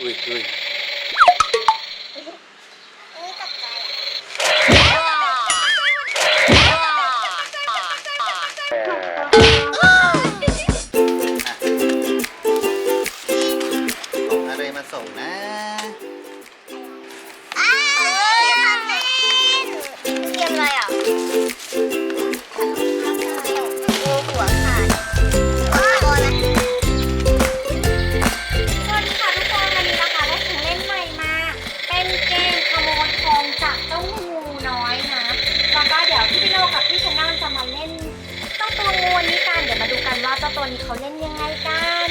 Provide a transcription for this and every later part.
อุ้ยอุ้ยนี่ตกใจอะของอะไรมาส่งนะ เจ้าเขาเล่นยังไงกัน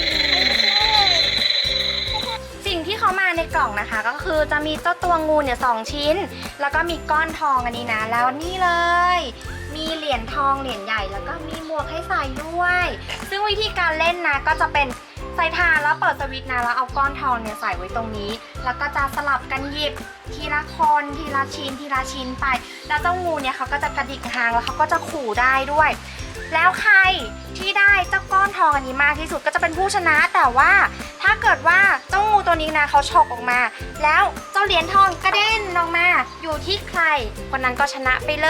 สิ่งที่เขามาในกล่องนะคะ ก็คือจะมีเจ้าตัวงูเนี่ยสองชิ้น แล้วก็มีก้อนทองอันนี้นะ แล้วนี่เลย มีเหรียญทองเหรียญใหญ่ แล้วก็มีหมวกให้ใส่ด้วย ซึ่งวิธีการเล่นนะก็จะเป็นใส่ทานแล้วเปิดสวิตช์นะแล้วเอาก้อนทองเนี่ยใส่ไว้ตรงนี้ แล้วก็จะสลับกันหยิบทีละคนทีละชิ้นทีละชิ้นไป แล้วเจ้างูเนี่ยเขาก็จะกระดิกหางแล้วเขาก็จะขู่ได้ด้วย แล้วใครที่ได้เจ้าก้อนทองอันนี้มากที่สุดก็จะเป็นผู้ชนะ แต่ว่าถ้าเกิดว่าเจ้างูตัวนี้นะเขาฉกออกมา แล้วเจ้าเหรียญทองกระเด็นออกมา อยู่ที่ใครคนนั้นก็ชนะไปเล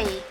ยอุ้ย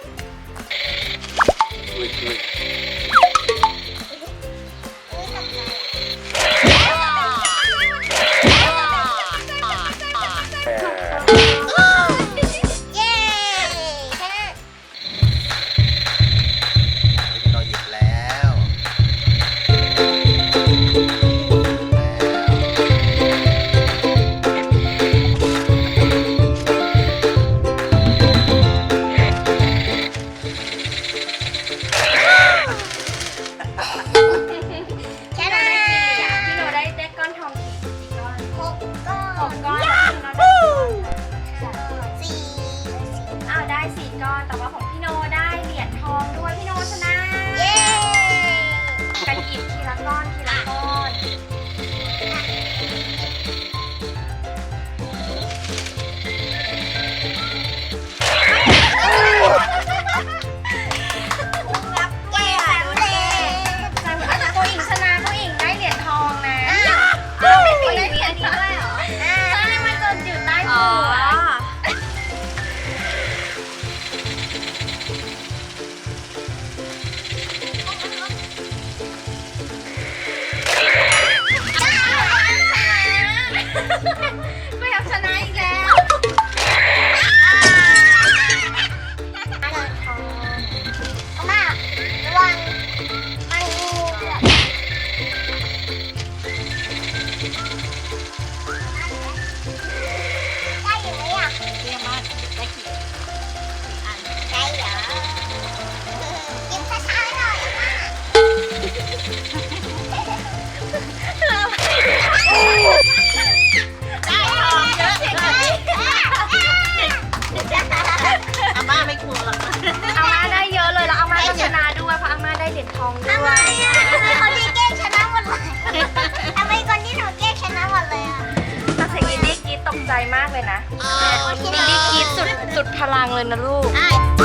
รีดตกใจมากเลยนะอินดี้กรีดสุดสุดพลังเลยนะลูก อะ